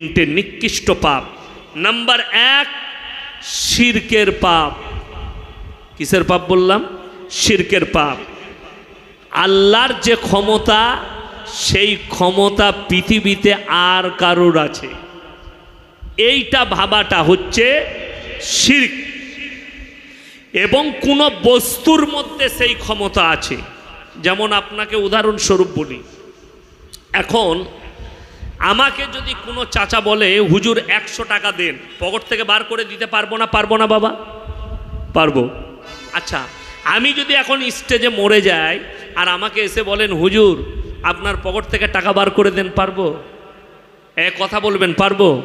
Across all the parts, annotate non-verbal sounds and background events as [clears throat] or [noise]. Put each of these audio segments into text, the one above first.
তিনটে নিকৃষ্ট পাপ। নাম্বার এক, শিরকের পাপ। কিসের পাপ বললাম? শিরকের পাপ। আল্লাহর যে ক্ষমতা, সেই ক্ষমতা পৃথিবীতে আর কারোর আছে। এইটা ভাবাটা হচ্ছে শির্ক। এবং কোনো বস্তুর মধ্যে সেই ক্ষমতা আছে। যেমন আপনাকে উদাহরণস্বরূপ বলি। এখন আমাকে যদি কোনো চাচা বলে, হুজুর, একশো টাকা দেন, পকেট থেকে বার করে দিতে পারব না পারব না বাবা? পারব। আচ্ছা আমি যদি এখন স্টেজে মরে যাই আর আমাকে এসে বলেন, হুজুর, আপনার পকেট থেকে টাকা বার করে দেন, পারব? এ, কথা বলবেন, পারব?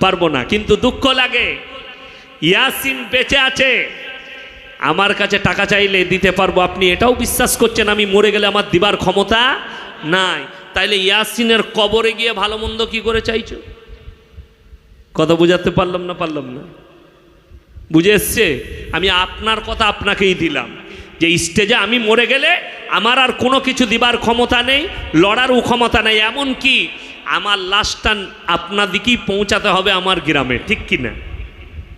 পারব না, কিন্তু দুঃখ লাগে। ইয়াসিন বেঁচে আছে। আমার কাছে টাকা চাইলে দিতে পারব, আপনি এটাও বিশ্বাস করছেন আমি মরে গেলে আমার দিবার ক্ষমতা নাই। তাইলে ইয়াসিনের কবরে গিয়ে ভালো মন্দ কি করে চাইছো? কথা বুঝাতে পারলাম না পারলাম না? বুঝে এসছে? আমি আপনার কথা আপনাকেই দিলাম। যে স্টেজে আমি মরে গেলে আমার আর কোনো কিছু দিবার ক্ষমতা নেই লড়ারও ক্ষমতা নেই। এমন কি? আমার লাশটা আপনাদিকেই পৌঁছাতে হবে আমার গ্রামে, ঠিক কি না?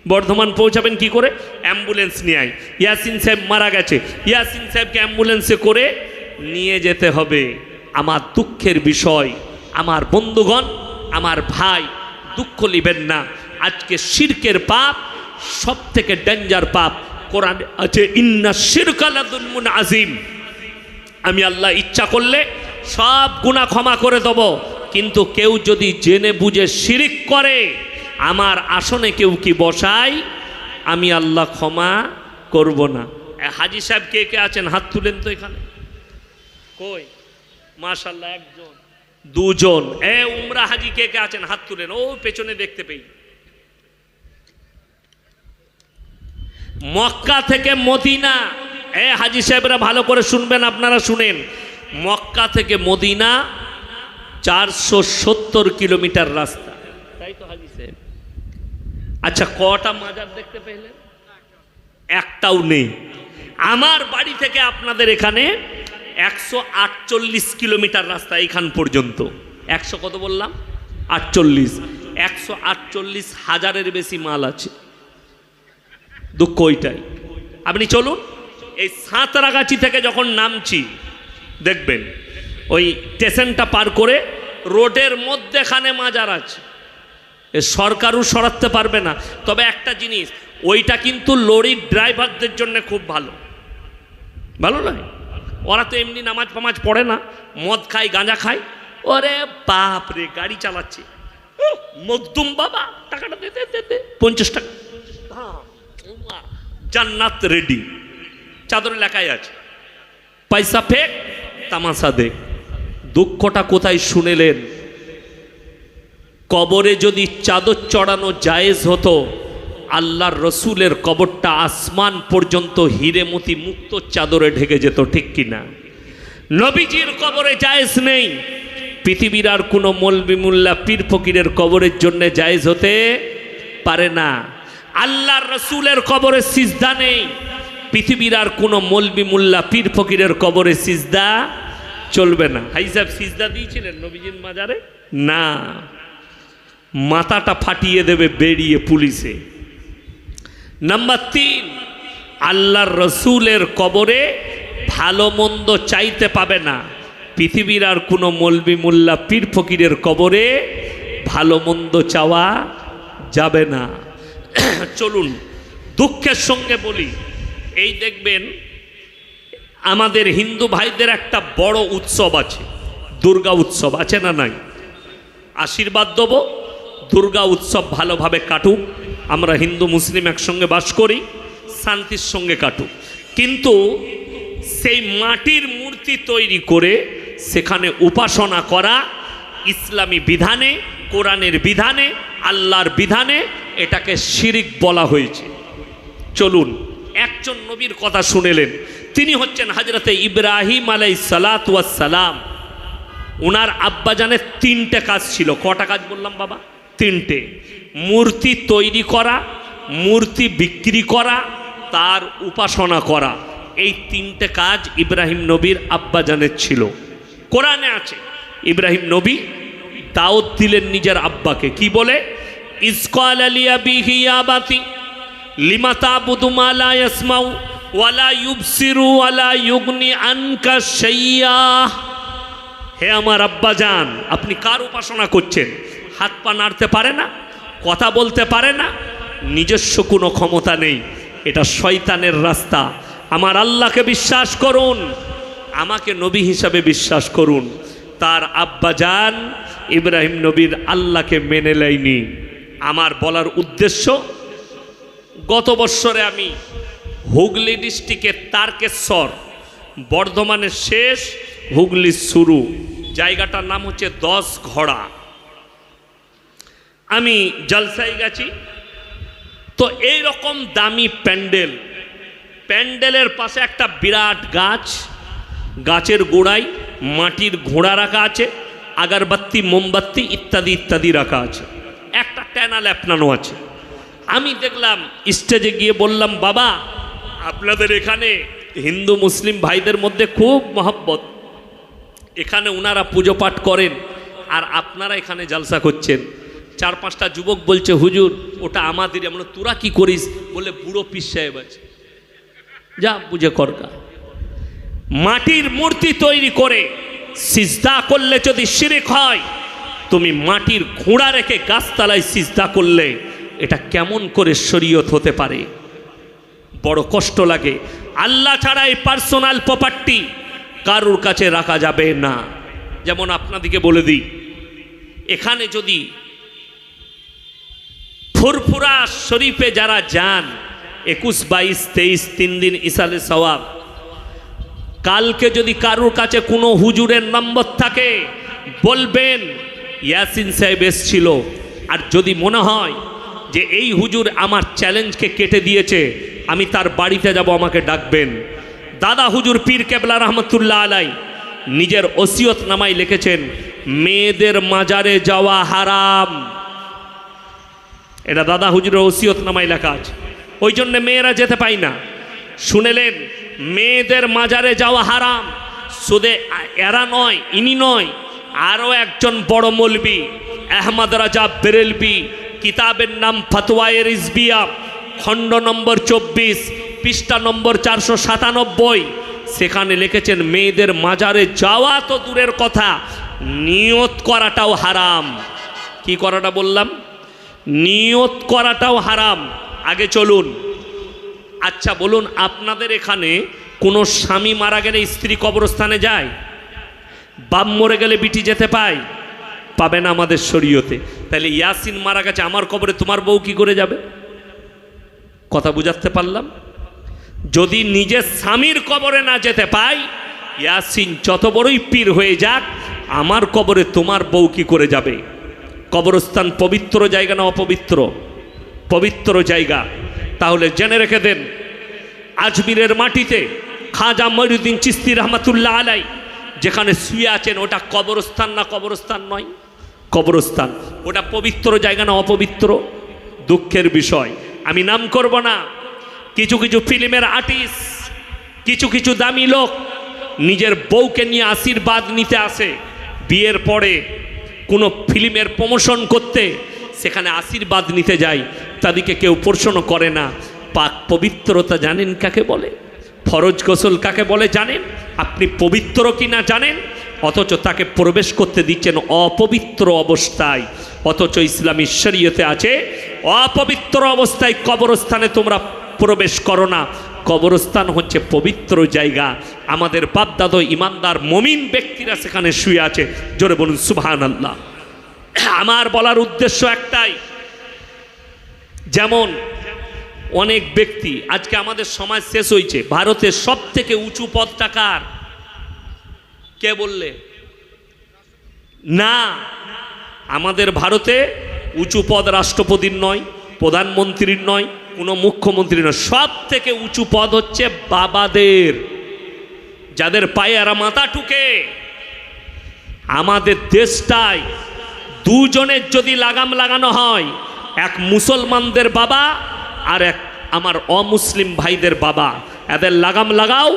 বর্ধমান পৌঁছাবেন কি করে? অ্যাম্বুলেন্স নিয়ে আয়। ইয়াসিন সাহেব মারা গেছে। ইয়াসিন সাহেবকে অ্যাম্বুলেন্সে করে নিয়ে যেতে হবে। আমার দুঃখের বিষয়, আমার বন্ধুগণ, আমার ভাই, দুঃখ নিবেন না। আজকে শিরকের পাপ সব থেকে ডেঞ্জার পাপ কোরআন আছে, ইন্না শিরকালাদুন আজিম আমি আল্লাহ ইচ্ছা করলে সব গুণা ক্ষমা করে দেব, কিন্তু কেউ যদি জেনে বুঝে শিরিক করে, আমার আসনে কেউ কি বসাই আমি আল্লাহ ক্ষমা করব না। হাজি সাহেব কে কে আছেন? হাত তুলেন তো এখানে। কই? মাশাল্লাহ একজন। দুজন। এ, উমরা হাজি কে কে আছেন? হাত তুলেন। ও, পেছনে দেখতে পেই। মক্কা থেকে মদিনা। এ, হাজি সাহেবরা ভালো করে শুনবেন, আপনারা শুনেন। মক্কা থেকে মদিনা চারশো সত্তর কিলোমিটার রাস্তা। তাই তো, হাজি সাহেব? আচ্ছা কটা মাজার দেখতে পেলেন? একটাও নেই। আমার বাড়ি থেকে আপনাদের এখানে একশো আটচল্লিশ কিলোমিটার রাস্তা এখান পর্যন্ত। একশো কত বললাম? আটচল্লিশ। একশো আটচল্লিশ হাজারের বেশি মাল আছে। দুঃখ ওইটাই। আপনি চলুন, এই সাঁতরাগাছি থেকে যখন নামছি, দেখবেন, ওই স্টেশনটা পার করে রোডের মধ্যেখানে মাজার আছে। এ সরকারও সরাতে পারবে না। তবে একটা জিনিস, ওইটা কিন্তু লরির ড্রাইভারদের জন্য খুব ভালো। ভালো নয়? ওরা তো এমনি নামাজ ফামাজ পড়ে না মদ খায় গাঁজা খায়। ওরে বাপ রে গাড়ি চালাচ্ছে। মকদুম বাবা টাকাটা দে দে দে দে পঞ্চাশ টাকা। হ্যাঁ, জান্নাত রেডি চাদরে লেখাই আছে। পয়সা ফেক তামাশা দেখ। দুঃখটা কোথায় শুনেলেন? কবরে যদি চাদর চড়ানো জায়েজ হতো আল্লাহর রসুলের কবরটা আসমান পর্যন্ত হিরেমতি মুক্ত চাদরে ঢেকে যেত, ঠিক কিনা? নবীজির কবরে জায়েজ নেই। পৃথিবীর আর কোনো মলবি মুল্লা পীর ফকিরের কবরের জন্য জায়েজ হতে পারে না। আল্লাহর রসুলের কবরে সিজদা নেই। পৃথিবীর আর কোনো মলবি মুল্লা পীর ফকিরের কবরে সিজদা চলবে না। হাই সাহেব, সিজদা দিয়েছিলেন নবীজির মাজারে? না। মাথাটা ফাটিয়ে দেবে বেরিয়ে পুলিশে। নাম্বার তিন আল্লাহর রসুলের কবরে ভালো মন্দ চাইতে পাবে না। পৃথিবীর আর কোনো মলবি মোল্লা পীর ফকিরের কবরে ভালো মন্দ চাওয়া যাবে না। [clears throat] চলুন, দুঃখের সঙ্গে বলি, এই দেখবেন আমাদের হিন্দু ভাইদের একটা বড় উৎসব আছে। দুর্গা উৎসব, আছে না নাই? আশীর্বাদ দেবো, দুর্গা উৎসব ভালোভাবে কাটুক। আমরা হিন্দু মুসলিম একসঙ্গে বাস করি, শান্তির সঙ্গে কাটুক। কিন্তু সেই মাটির মূর্তি তৈরি করে সেখানে উপাসনা করা ইসলামী বিধানে, কোরআনের বিধানে, আল্লাহর বিধানে এটাকে শিরিক বলা হয়েছে। চলুন, একজন নবীর কথা শুনেলেন। তিনি হচ্ছেন হাজরতে ইব্রাহিম আলাই সালাম। ওনার আব্বাজানের তিনটে কাজ ছিল। কটা কাজ বললাম বাবা? তিনটে। মূর্তি তৈরি করা, মূর্তি বিক্রি করা, তার উপাসনা করা। এই তিনটে কাজ ইব্রাহিম নবীর আব্বাজানের ছিল। কোরআনে আছে, ইব্রাহিম নবী দাওয়াত দিলেন নিজের আব্বাকে। কি বলে? ইসকাল আলিয়া বিহি আবাতি, লিমা তাবুদু মা লা ইয়াসমাউ ওয়ালা ইউবসিরু ওয়ালা ইউগনি আনকা শাইয়া। হে আমার আব্বা যান আপনি কার উপাসনা করছেন? হাত পা নাড়তে পারে না? কথা বলতে পারে না, নিজস্ব কোনো ক্ষমতা নেই। এটা শয়তানের রাস্তা। আমার আল্লাহকে বিশ্বাস করুন, আমাকে নবী হিসাবে বিশ্বাস করুন। তার আব্বা যান ইব্রাহিম নবীর আল্লাহকে মেনে নেয়নি। আমার বলার উদ্দেশ্য, গত বৎসরে আমি হুগলি ডিস্ট্রিক্টের তারকেশ্বর বর্ধমানের শেষ হুগলির শুরু। জায়গাটার নাম হচ্ছে দশ ঘোড়া। আমি জলসাই গেছি। তো এই রকম দামি প্যান্ডেল। প্যান্ডেলের পাশে একটা বিরাট গাছ, গাছের গোড়ায় মাটির ঘোড়া রাখা আছে আগারবাত্তি মোমবাতি ইত্যাদি ইত্যাদি রাখা আছে। একটা ট্যানা ল্যাপনানো আছে। আমি দেখলাম, স্টেজে গিয়ে বললাম, বাবা, আপনাদের এখানে হিন্দু, মুসলিম ভাইদের মধ্যে খুব মহব্বত। এখানে ওনারা পুজো পাঠ করেন আর আপনারা এখানে জালসা করছেন। চার পাঁচটা যুবক বলছে, হুজুর, ওটা আমাদের, আমরা তোরা কি করিস? বলে বুড়ো পিস সাহেব আছে। যা বুঝে করকা মাটির মূর্তি তৈরি করে সিজদা করলে যদি শিরিক হয়, তুমি মাটির ঘোড়া রেখে গাছতলায় সিজদা করলে এটা কেমন করে শরীয়ত হতে পারে? বড় কষ্ট লাগে। আল্লাহ ছাড়া এই পার্সোনাল প্রপার্টি কারুর কাছে রাখা যাবে না। যেমন আপনাদিকে বলে দিই, এখানে যদি ফুরফুরা শরীফে যারা যান, একুশ, বাইশ, তেইশ, তিন দিন ইসালে সওয়াব। কালকে যদি কারুর কাছে কোনো হুজুরের নম্বর থাকে, বলবেন, ইয়াসিন সাহেব এসছিল। আর যদি মনে হয় যে এই হুজুর আমার চ্যালেঞ্জকে কেটে দিয়েছে, আমি তার বাড়িতে যাব, আমাকে ডাকবেন। দাদা হুজুর পীর কেবলা রহমতুল্লাহ আলাই নিজের ওসিয়ত নামাই লিখেছেন, মেয়েদের মাজারে যাওয়া হারাম। এটা দাদা হুজুরের ওসিয়ত নামাই লেখা আছে। ওই জন্য মেয়েরা যেতে পাই না। শুনেলেন, মেয়েদের মাজারে যাওয়া হারাম। শুধু এরা নয়, ইনি নয়, আরও একজন বড় মলবি, আহমদ রাজা বেরেলবি, কিতাবের নাম ফতোয়ায়ের ইসবিয়া খণ্ড নম্বর চব্বিশ, পৃষ্ঠা নম্বর চারশো সাতানব্বই। সেখানে লিখেছেন, মেয়েদের মাজারে যাওয়া তো দূরের কথা, নিয়ত করাটাও হারাম। কি করাটা বললাম? নিয়ত করাটাও হারাম। আগে চলুন। আচ্ছা বলুন, আপনাদের এখানে কোনো স্বামী মারা গেলে স্ত্রী কবরস্থানে যায়? বাপ মরে গেলে বিটি যেতে পায়? পাবে না আমাদের শরীয়তে। তাহলে ইয়াসিন মারা গেছে, আমার কবরে তোমার বউ কি করে যাবে? কথা বুঝাতে পারলাম? যদি নিজের স্বামীর কবরে না যেতে পাই ইয়াসিন যত বড়ই পীর হয়ে যাক, আমার কবরে তোমার বউ কি করে যাবে? কবরস্থান পবিত্র জায়গা না অপবিত্র? পবিত্র জায়গা। তাহলে জেনে রেখে দেন, আজমিরের মাটিতে খাজা মহিউদ্দিন চিস্তি রহমতুল্লাহ আলাই যেখানে শুয়ে আছেন, ওটা কবরস্থান না কবরস্থান নয়? কবরস্থান। ওটা পবিত্র জায়গা না অপবিত্র? দুঃখের বিষয়। আমি নাম করব না। কিছু কিছু ফিল্মের আর্টিস্ট, কিছু কিছু দামি লোক নিজের বউকে নিয়ে আশীর্বাদ নিতে আসে। বিয়ের পরে কোনো ফিল্মের প্রমোশন করতে সেখানে আশীর্বাদ নিতে যায় তাদেরকে কেউ প্রশ্ন করে না। পাক পবিত্রতা জানেন কাকে বলে? ফরজ গোসল কাকে বলে জানেন? আপনি পবিত্র কি না জানেন? অথচ তাকে প্রবেশ করতে দিচ্ছেন অপবিত্র অবস্থায়। অথচ ইসলামী শরীয়তে আছে, অপবিত্র অবস্থায় কবরস্থানে তোমরা প্রবেশ করো না। কবরস্থান হচ্ছে পবিত্র জায়গা। আমাদের বাপদাদ ইমানদার মমিন ব্যক্তিরা সেখানে শুয়ে আছে। জোরে বলুন সুবহান আল্লাহ আমার বলার উদ্দেশ্য একটাই। যেমন অনেক ব্যক্তি, আজকে আমাদের সমাজ শেষ হয়েছে। ভারতের সব থেকে উঁচু পদটা কার? কে বললে? না, আমাদের ভারতে উঁচু পদ রাষ্ট্রপতির নয়, প্রধানমন্ত্রীর নয় কোনো মুখ্যমন্ত্রী নয়। সব থেকে উঁচু পদ হচ্ছে বাবাদের। যাদের পায়ে এরা মাথা টুকে আমাদের দেশটায় দুজনের যদি লাগাম লাগানো হয়, এক মুসলমানদের বাবা আর এক আমার অমুসলিম ভাইদের বাবা, এদের লাগাম লাগাও,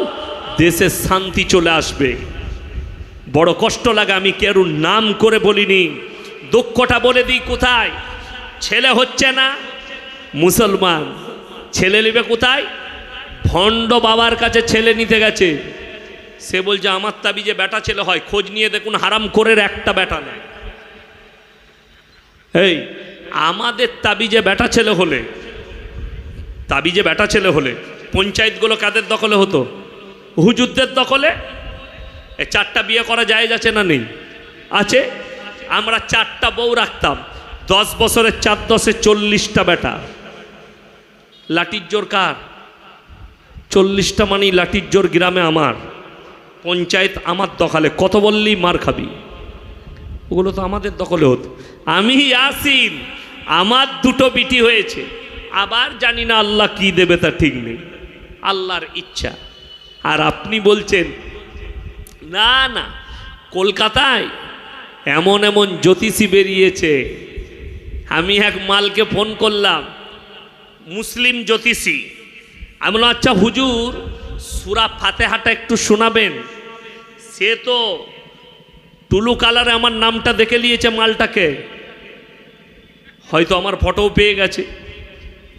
দেশে শান্তি চলে আসবে। বড় কষ্ট লাগে, আমি কেরু নাম করে বলিনি। দুঃখটা বলে দিই কোথায়? ছেলে হচ্ছে না মুসলমান। ছেলে নেবে কোথায়? ভণ্ড বাবার কাছে ছেলে নিতে গেছে। সে বলছে, আমার তাবি যে বেটা ছেলে হয়, খোঁজ নিয়ে দেখুন, হারাম করে একটা বেটা নেই। এই, আমাদের তাবিজে বেটা ছেলে হলে তাবিজে বেটা ছেলে হলে, পঞ্চায়েতগুলো কাদের দখলে হতো? হুজুরদের দখলে? এ চারটা বিয়ে করা যায় যাচ্ছে না নেই? আছে? আমরা চারটা বউ রাখতাম। দশ বছরের চার দশে চল্লিশটা বেটা লাঠির জোর কার? চল্লিশটা মানি লাঠির জোর গ্রামে আমার। পঞ্চায়েত আমার দখলে। কত বললেই মার খাবি? ওগুলো তো আমাদের দখলে হতো। আমি আসিন আমার দুটো বিটি হয়েছে। আবার জানি না আল্লাহ কি দেবে তা ঠিক নেই। আল্লাহর ইচ্ছা। আর আপনি বলছেন, না না, কলকাতায় এমন এমন জ্যোতিষী বেরিয়েছে। আমি এক মালকে ফোন করলাম মুসলিম জ্যোতিষী। আমি বললাম আচ্ছা হুজুর, সুরা ফাতেহাটা একটু শোনাবেন। সে তো টুলু কালারে আমার নামটা দেখে নিয়েছে মালটাকে। হয়তো আমার ফটোও পেয়ে গেছে।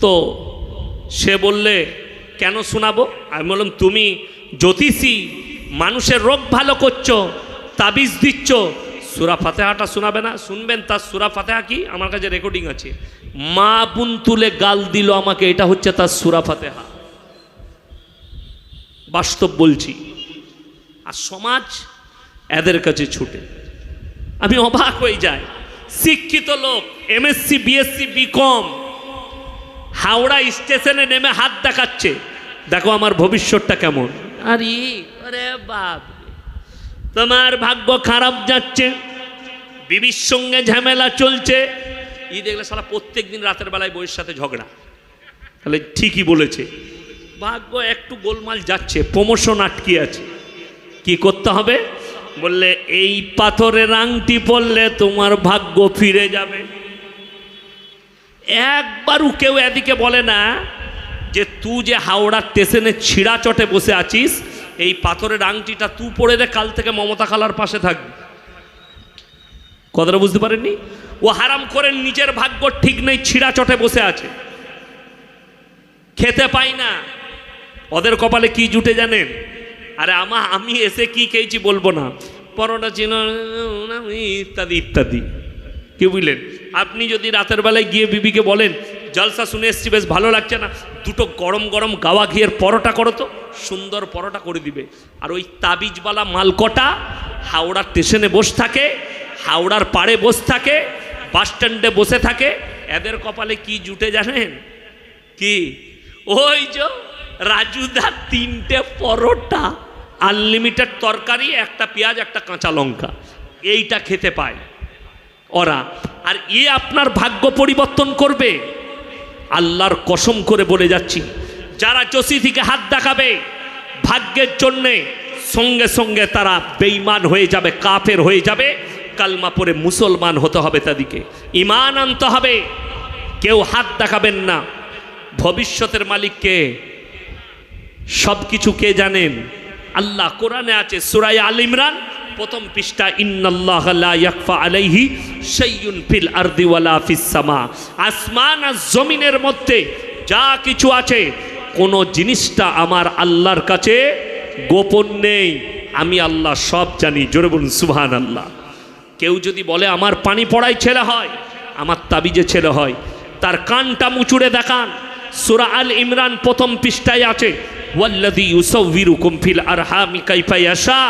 তো সে বললে, কেন শোনাবো? আমি বললাম, তুমি জ্যোতিষী, মানুষের রোগ ভালো করছ, তাবিজ দিচ্ছ। সুরা ফাতেহাটা শোনাবে না। শুনবেন, তার সুরা ফাতেহা কি? আমার কাছে রেকর্ডিং আছে। মা বুন তুলে গাল দিল আমাকে, এটা হচ্ছে তার সুরা ফাতেহা। বাস্তব বলছি, আর সমাজ এদের কাছে ছুটে। আমি অবাক হয়ে যাই। শিক্ষিত লোক এমএসসি বিএসসি বিকম হাওড়া স্টেশনে নেমে হাত দেখাচ্ছে। দেখো আমার ভবিষ্যৎটা কেমন। আরে বাপ তোমার ভাগ্য খারাপ যাচ্ছে, বিবির সঙ্গে ঝামেলা চলছে। ই দেখলে সারা প্রত্যেক দিন রাতের বেলায় বইয়ের সাথে ঝগড়া। তাহলে ঠিকই বলেছে। ভাগ্য একটু গোলমাল যাচ্ছে প্রমোশন আটকে আছে। কি করতে হবে? বললে, এই পাথরের আংটি পড়লে তোমার ভাগ্য ফিরে যাবে। একবারও কেউ এদিকে বলে না যে, তুই যে হাওড়ার স্টেশনে ছিঁড়া চটে বসে আছিস, এই পাথরের আংটিটা তুই পড়ে দে, কাল থেকে মমতা খালার পাশে থাকবি। কথাটা বুঝতে পারেননি? ও হারাম করে নিজের ভাগ্য ঠিক নেই, ছিঁড়া চটে বসে আছে। খেতে পাই না। ওদের কপালে কি জুটে জানেন? আরে আমা, আমি এসে কি খেয়েছি বলব না। পরোটা চিন ইত্যাদি ইত্যাদি। কি বুঝলেন? আপনি যদি রাতের বেলায় গিয়ে বিবিকে বলেন, জলসা শুনে এসছি, বেশ ভালো লাগছে না। দুটো গরম গরম গাওয়া ঘিয়ের পরোটা করো তো, সুন্দর পরোটা করে দিবে। আর ওই তাবিজওয়ালা মালকটা হাওড়া স্টেশনে বসে থাকে, হাওড়ার পাড়ে বসে থাকে বাস স্ট্যান্ডে বসে থাকে। এদের কপালে কি জুটে জানেন? কি? ওই যে রাজুদার তিনটে পরোটা আনলিমিটেড তরকারি, একটা পেঁয়াজ, একটা কাঁচা লঙ্কা। এইটা খেতে পায় ওরা। আর এ আপনার ভাগ্য পরিবর্তন করবে। আল্লাহর কসম করে বলে যাচ্ছি, যারা চষি থেকে হাত দেখাবে ভাগ্যের জন্যে, সঙ্গে সঙ্গে তারা বেইমান হয়ে যাবে, কাফের হয়ে যাবে। কালমা পরে মুসলমান হতে হবে তাদেরকে। ইমান আনতে হবে। কেউ হাত দেখাবেন না। ভবিষ্যতের মালিককে সব কিছু কে জানেন? আল্লাহ কোরআনে আছে সুরাই আল ইমরান, প্রথম পৃষ্ঠা, ইন্নাল্লাহ ইয়াকফা আলাইহি শাইউন ফিল আরদি ওয়ালা ফিস সামা। আসমান আর জমিনের মধ্যে যা কিছু আছে, কোনো জিনিসটা আমার আল্লাহর কাছে গোপন নেই। আমি আল্লাহ সব জানি। জোরে বলুন সুবহান আল্লাহ কেউ যদি বলে, আমার পানি পড়াই ছেলে হয়, আমার তাবিজে ছেলে হয়। তার কানটা মুচুড়ে দেখান। সুরা আল ইমরান প্রথম পৃষ্ঠায় আছে, ওয়াল্লাযী ইউসাউবিরুকুম ফিল আরহামি কাইফা ইয়াশা,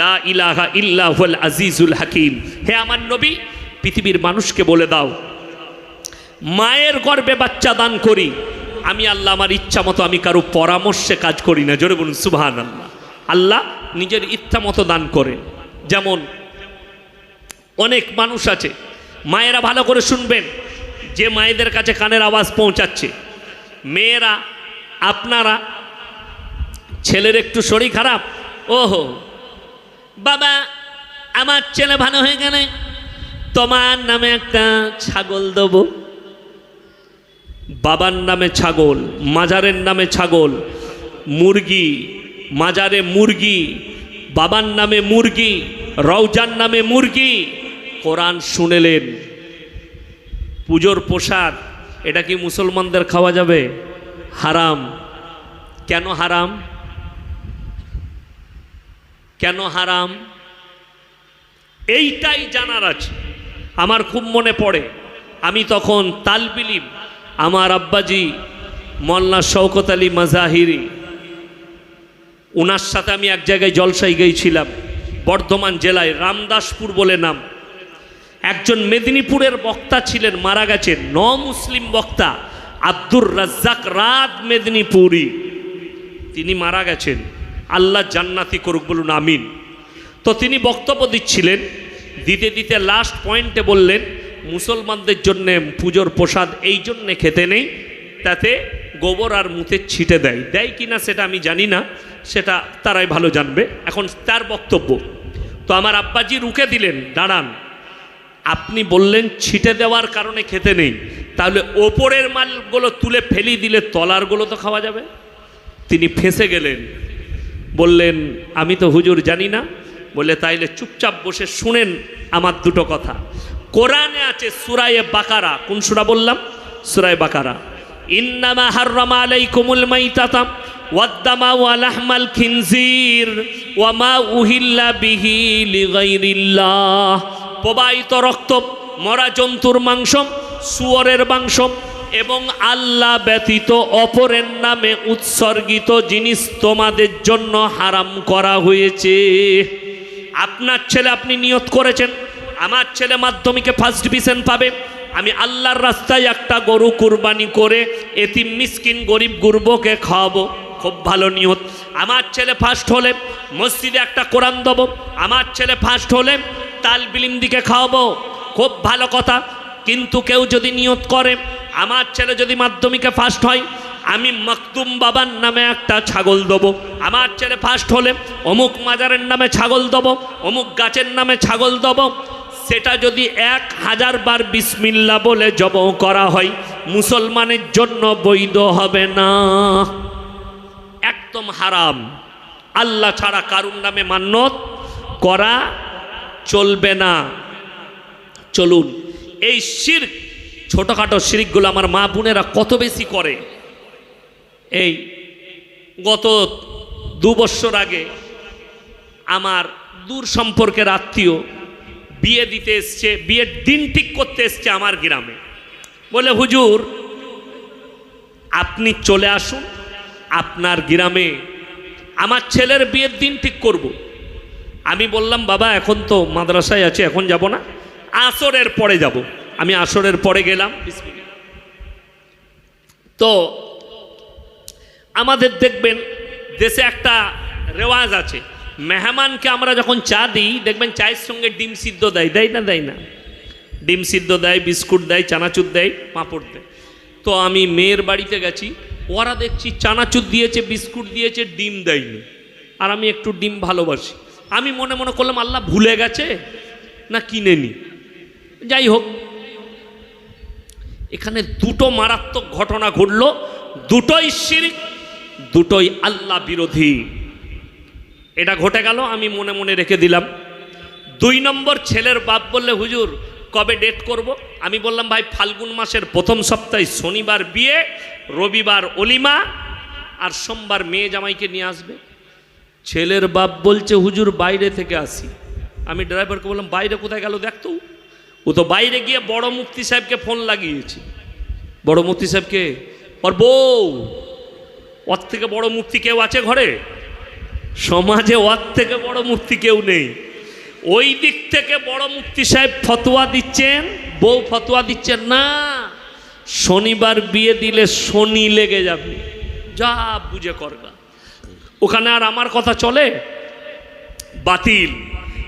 লা ইলাহা ইল্লা হুয়াল আজিজুল হাকিম। হে আমার নবী, পৃথিবীর মানুষকে বলে দাও, মায়ের গর্ভে বাচ্চা দান করি। আমি আল্লাহ আমার ইচ্ছা মতো, আমি কারও পরামর্শে কাজ করি না। জোরে বলুন সুবহান আল্লাহ আল্লাহ নিজের ইচ্ছা মতো দান করে যেমন অনেক মানুষ আছে। মায়েরা ভালো করে শুনবেন। যে মায়েদের কাছে কানের আওয়াজ পৌঁছাচ্ছে। মেয়েরা, আপনারা, ছেলের একটু শরীর খারাপ? ওহো। বাবা, আমার ছেলে ভালো হয়ে গেলে তোমার নামে একটা ছাগল দেব। বাবার নামে ছাগল, মাজারের নামে ছাগল, মুরগি, মাজারে মুরগি, বাবার নামে মুরগি, রওজার নামে মুরগি কোরআন শুনেলেন। পুজোর প্রসাদ, এটা কি মুসলমানদের খাওয়া যাবে? হারাম। কেন হারাম? কেন হারাম? এইটাই জানার আছে। আমার খুব মনে পড়ে, আমি তখন তালবিলিম আমার আব্বাজি মল্লা শওকত আলী মাজাহিরি ওনার সাথে আমি এক জায়গায় জলসাই গিয়েছিলাম, বর্ধমান জেলায়, রামদাসপুর বলে নাম। একজন মেদিনীপুরের বক্তা ছিলেন, মারা গেছেন ন মুসলিম বক্তা আব্দুর রাজ্জাক রাত মেদিনীপুরি। তিনি মারা গেছেন। আল্লাহ জান্নাতি করুক বলুন, আমিন। তো তিনি বক্তব্য দিচ্ছিলেন, দিতে দিতে লাস্ট পয়েন্টে বললেন, মুসলমানদের জন্যে পুজোর প্রসাদ এই জন্যে খেতে নেই, তাতে গোবর আর মুতে ছিটে দেয়। দেয় কি না সেটা আমি জানি না, সেটা তারাই ভালো জানবে। এখন তার বক্তব্য। তো আমার আব্বাজি রুকে দিলেন, দাঁড়ান। আপনি বললেন ছিটে দেওয়ার কারণে খেতে নেই। তাহলে ওপরের মালগুলো তুলে ফেলি দিলে তলারগুলো তো খাওয়া যাবে? তিনি ফেঁসে গেলেন। বললেন, আমি তো হুজুর জানি না। বলে তাইলে চুপচাপ বসে শুনেন আমার দুটো কথা। কোরআনে আছে সুরায়ে বাকারা। কোন সুরা বললাম? সুরায় বাকারা। ইন্নামা হাররামা আলাইকুমুল মাইতাতাম ওয়াদ্দামা ওয়া লাহমাল খিনজির ওয়া মা উহিল্লা বিহি প্রবাহিত রক্ত মরা জন্তুর মাংস শুয়োরের মাংস এবং আল্লাহ ব্যতীত অপরের নামে উৎসর্গিত জিনিস তোমাদের জন্য হারাম করা হয়েছে। আপনার ছেলে আপনি নিয়ত করেছেন, আমার ছেলে মাধ্যমিকে ফার্স্ট ডিভিশন পাবে, আমি আল্লাহর রাস্তায় একটা গরু কুরবানি করে এতিম মিসকিন গরিব গুরবকে খাওয়াবো, খুব ভালো নিয়ত। আমার ছেলে ফার্স্ট হলে মসজিদে একটা কোরআন দেবো, আমার ছেলে ফার্স্ট হলে তাল বিলিম দিকে খাওয়াবো, খুব ভালো কথা। কিন্তু কেউ যদি নিয়ত করে, আমার ছেলে যদি মাধ্যমিকে ফার্স্ট হয়, আমি মকতুম বাবার নামে একটা ছাগল দেবো। আমার ছেলে ফার্স্ট হলে অমুক মাজারের নামে ছাগল দেবো, অমুক গাছের নামে ছাগল দেবো। সেটা যদি এক হাজার বার বিসমিল্লা বলে জব করা হয়, মুসলমানের জন্য বৈধ হবে না। একদম হারাম। আল্লাহ ছাড়া কারুর নামে মান্যত করা চলবে না। চলুন, এই শির, ছোটোখাটো শিরিকগুলো আমার মা বোনেরা কত বেশি করে? এই, গত দু বছর আগে আমার দূর সম্পর্কের আত্মীয় বিয়ে দিতে এসছে, বিয়ের দিন ঠিক করতে এসছে আমার গ্রামে। বলে, হুজুর, আপনি চলে আসুন, আপনার গ্রামে আমার ছেলের বিয়ের দিন ঠিক করব। আমি বললাম, বাবা, এখন তো মাদ্রাসায় আছে, এখন যাব না। আসরের পরে যাব। আমি আসরের পরে গেলাম। তো আমাদের দেখবেন, দেশে একটা রেওয়াজ আছে। মেহমানকে আমরা যখন চা দিই, দেখবেন চায়ের সঙ্গে ডিম সিদ্ধ দেয়। দেয় না দেয় না? ডিম সিদ্ধ দেয়, বিস্কুট দেয়, চানাচুর দেয়, পাঁপড় দেয়। তো আমি মেয়ের বাড়িতে গেছি, ওরা দেখছি চানাচুর দিয়েছে, বিস্কুট দিয়েছে, ডিম দেয়নি। আর আমি একটু ডিম ভালোবাসি। আমি মনে মনে করলাম, আল্লাহ ভুলে গেছে? না কিনে কিনেনি যাই হোক, এখানে দুটো মারাত্মক ঘটনা ঘটল। দুটোই শিরিক, দুটোই আল্লাহ বিরোধী। এটা ঘটে গেল, আমি মনে মনে রেখে দিলাম। দুই নম্বর ছেলের বাপ বললে, হুজুর, কবে ডেট করব? আমি বললাম, ভাই, ফাল্গুন মাসের প্রথম সপ্তাহে শনিবার বিয়ে, রবিবার অলিমা, আর সোমবার মেয়ে জামাইকে নিয়ে আসবে। ছেলের বাপ বলছে, হুজুর, বাইরে থেকে আসি। আমি ড্রাইভারকে বললাম, বাইরে কোথায় গেল দেখতো ও তো বাইরে গিয়ে বড় মুফতি সাহেবকে ফোন লাগিয়েছে। বড় মুফতি সাহেবকে ওর বউ। ওর থেকে বড় মুফতি কেউ আছে ঘরে? সমাজে ওর থেকে বড় মুফতি কেউ নেই। ওই দিক থেকে বড় মুফতি সাহেব ফতোয়া দিচ্ছেন? বউ ফতোয়া দিচ্ছেন না। শনিবার বিয়ে দিলে শনি লেগে যাবে। যা বুঝে করগা ওখানে আর আমার কথা চলে? বাতিল।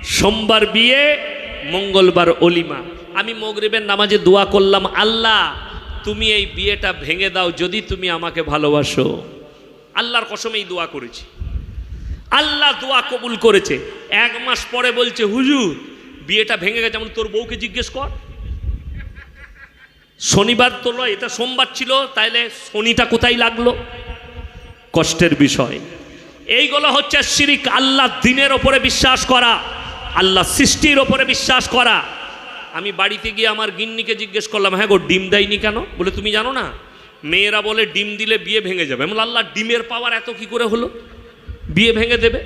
সোমবার বিয়ে, মঙ্গলবার অলিমা। আমি মগরিবের নামাজে দোয়া করলাম, আল্লাহ, তুমি এই বিয়েটা ভেঙে দাও যদি তুমি আমাকে ভালোবাসো। আল্লাহর কসমেই দোয়া করেছি। আল্লাহ দোয়া কবুল করেছে। এক মাস পরে বলছে, হুজুর, বিয়েটা ভেঙে গেছে, যেমন তোর বউকে জিজ্ঞেস কর। শনিবার তো এটা সোমবার ছিল, তাইলে শনিটা কোথায় লাগল? কষ্টের বিষয়। এইগুলো হচ্ছে শিরিক আল্লাহ দিনের ওপরে বিশ্বাস করা আল্লাহ সৃষ্টির ওপরে বিশ্বাস করা। আমি বাড়িতে গিয়ে আমার গিন্নিকে জিজ্ঞেস করলাম হ্যাঁ গো ডিম দেয়নি কেন? বলে তুমি জানো না মেয়েরা বলে ডিম দিলে বিয়ে ভেঙে যাবে। বললাম, আল্লাহ ডিমের পাওয়ার এত কি করে হলো? বিয়ে ভেঙে দেবে?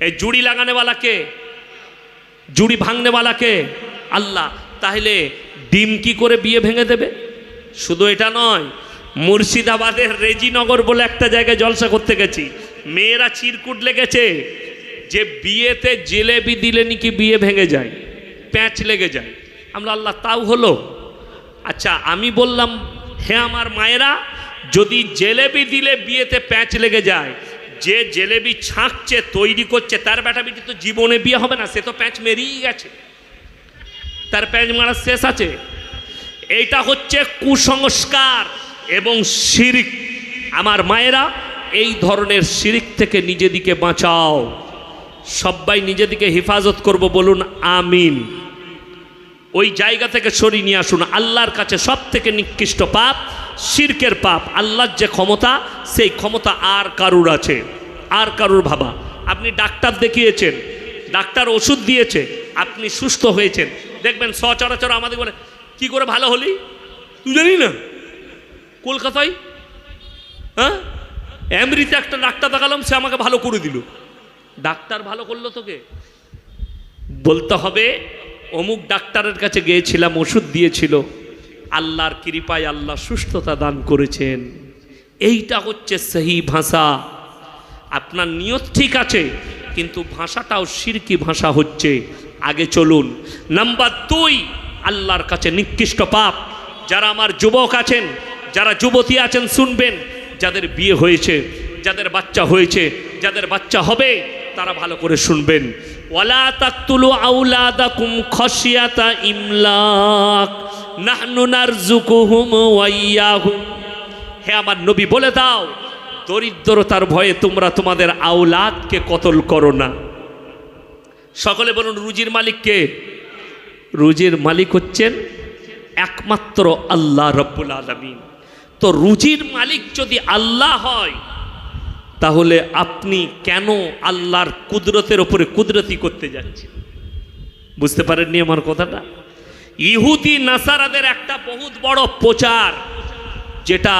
এই জুড়ি লাগানেওয়ালা কে? জুড়ি ভাঙনেওয়ালা কে? আল্লাহ তাহলে ডিম কি করে বিয়ে ভেঙে দেবে? শুধু এটা নয় মুর্শিদাবাদের রেজিনগর বলে একটা জায়গায় জলসা করতে গেছি। মেয়েরা চিরকুট লেগেছে। যে বিয়েতে জেলেবি দিলে নাকি বিয়ে ভেঙে যায়, প্যাঁচ লেগে যায়। আমরা আল্লাহ তাও হলো। আচ্ছা আমি বললাম, হে আমার মায়েরা, যদি জেলেবি দিলে বিয়েতে প্যাঁচ লেগে যায়, যে জেলেবি ছাঁকছে, তৈরি করছে, তার বেটা বেটি তো জীবনে বিয়ে হবে না, সে তো প্যাঁচ মেরিয়েই গেছে। তার প্যাঁচ মারার শেষ আছে। এইটা হচ্ছে কুসংস্কার এবং শিরিক। আমার মায়েরা এই ধরনের শিরিক থেকে নিজেদিকে বাঁচাও। সবাই নিজেদিকে হেফাজত করব বলুন, আমিন। ওই জায়গা থেকে সরিয়ে নিয়ে আসুন। আল্লাহর কাছে সব থেকে নিকৃষ্ট পাপ শিরকের পাপ। আল্লাহর যে ক্ষমতা, সেই ক্ষমতা আর কারুর আছে, আর কারুর ভাবা। আপনি ডাক্তার দেখিয়েছেন, ডাক্তার ওষুধ দিয়েছে, আপনি সুস্থ হয়েছেন। দেখবেন সচরাচর আমাদের বলে, কি করে ভালো হলি? তুই জানি না? কলকাতায়? হ্যাঁ? এমরিতে একটা ডাক্তার দেখালাম, সে আমাকে ভালো করে দিল। ডাক্তার ভালো করল তোকে? বলতে হবে, অমুক ডাক্তারের কাছে গিয়েছিলাম, ওষুধ দিয়েছিল। আল্লাহর কৃপায় আল্লাহ সুস্থতা দান করেছেন। এইটা হচ্ছে সেই ভাষা। আপনার নিয়ত ঠিক আছে, কিন্তু ভাষাটাও সিরকি ভাষা হচ্ছে। আগে চলুন। নাম্বার দুই, আল্লাহর কাছে নিকৃষ্ট পাপ। যারা আমার যুবক আছেন, যারা যুবতী আছেন, শুনবেন। যাদের বিয়ে হয়েছে, যাদের বাচ্চা হয়েছে, যাদের বাচ্চা হবে, তারা ভালো করে শুনবেন। ওয়ালা তাকতুলু আউলাদাকুম খসিয়াতা ইমলাক, নাহনু নারজুকুহুম ওয়া ইয়াহুম। হে আমার নবী, বলে দাও, দরিদ্রতার ভয়ে তোমরা তোমাদের আওলাদকে কতল করো না। সকলে বলুন, রুজির মালিককে রুজির মালিক হচ্ছেন একমাত্র আল্লাহ রব্বুল আলমিন। তো রুজির মালিক যদি আল্লাহ হয়, তাহলে আপনি কেন আল্লাহর কুদরতের ওপরে কুদরতি করতে যাচ্ছেন? বুঝতে পারেননি আমার কথাটা? ইহুদি নাসারাদের একটা বহুত বড় প্রচার, যেটা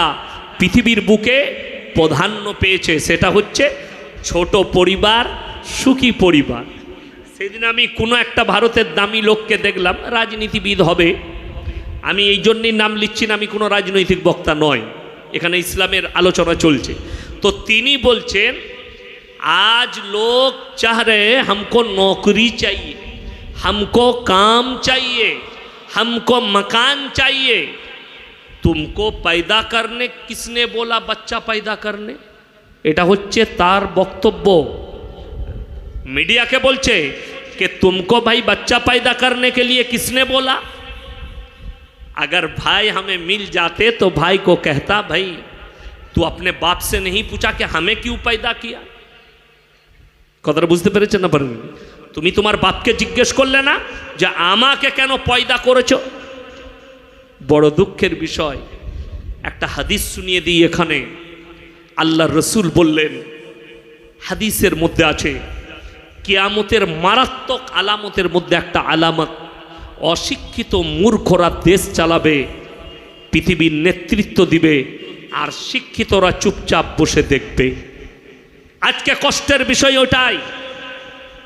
পৃথিবীর বুকে প্রাধান্য পেয়েছে, সেটা হচ্ছে ছোট পরিবার, সুখী পরিবার। সেদিন আমি কোনো একটা ভারতের দামি লোককে দেখলাম, রাজনীতিবিদ হবে। আমি এই জন্যই নাম লিখছি না, আমি কোনো রাজনৈতিক বক্তা নয় এখানে ইসলামের আলোচনা চলছে। তো তিনি বলছেন, আজ লোক চাহরে রে নকরি নৌকরি চাইয়ে, হমকো কাম চাইয়ে, হামকো মকান चाहिए তুমকো পায়দা করনে, কিসনে बोला बच्चा পায়দা করনে? এটা হচ্ছে তার বক্তব্য। মিডিয়াকে বলছে, কে তুমকো ভাই बच्चा পায়দা করনে কে লিয়ে কিসনে बोला अगर भाई हमें मिल जाते तो भाई को कहता भाई तू अपने बाप से नहीं पूछा कि हमें क्यों पैदा किया কথাটা বুঝতে পেরেছেন না পারেন তুমি তোমার বাপকে জিজ্ঞেস করলে না যে আমাকে কেন পয়দা করেছো বড় দুঃখের বিষয় একটা হাদিস শুনিয়ে দিই এখানে আল্লাহ রসুল বললেন হাদিসের মধ্যে আছে কেয়ামতের মারাত্মক আলামতের মধ্যে একটা আলামত অশিক্ষিত মূর্খরা দেশ চালাবে, পৃথিবীর নেতৃত্ব দিবে, আর শিক্ষিতরা চুপচাপ বসে দেখবে। আজকে কষ্টের বিষয় ওটাই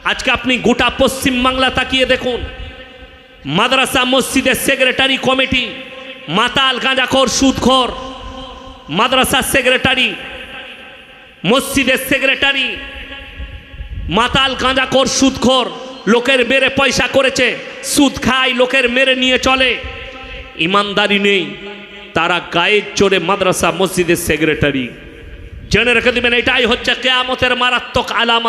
আজকে আপনি গোটা পশ্চিমবাংলা তাকিয়ে দেখুন। মাদ্রাসা মসজিদের সেক্রেটারি কমিটি, মাতাল গাঁজাখোর, সুদখোর। মাদ্রাসার সেক্রেটারি, মসজিদের সেক্রেটারি, মাতাল গাঁজাখোর, সুদখোর। লোকের মেরে পয়সা করেছে, সুদ খায়, লোকের মেরে নিয়ে চলে। ইমানদারি নেই, তারা গায়ের চড়ে মাদ্রাসা, মসজিদের সেক্রেটারি। জেনে রেখে দেবেন, এটাই হচ্ছে কেয়ামতের মারাত্মক আলামত।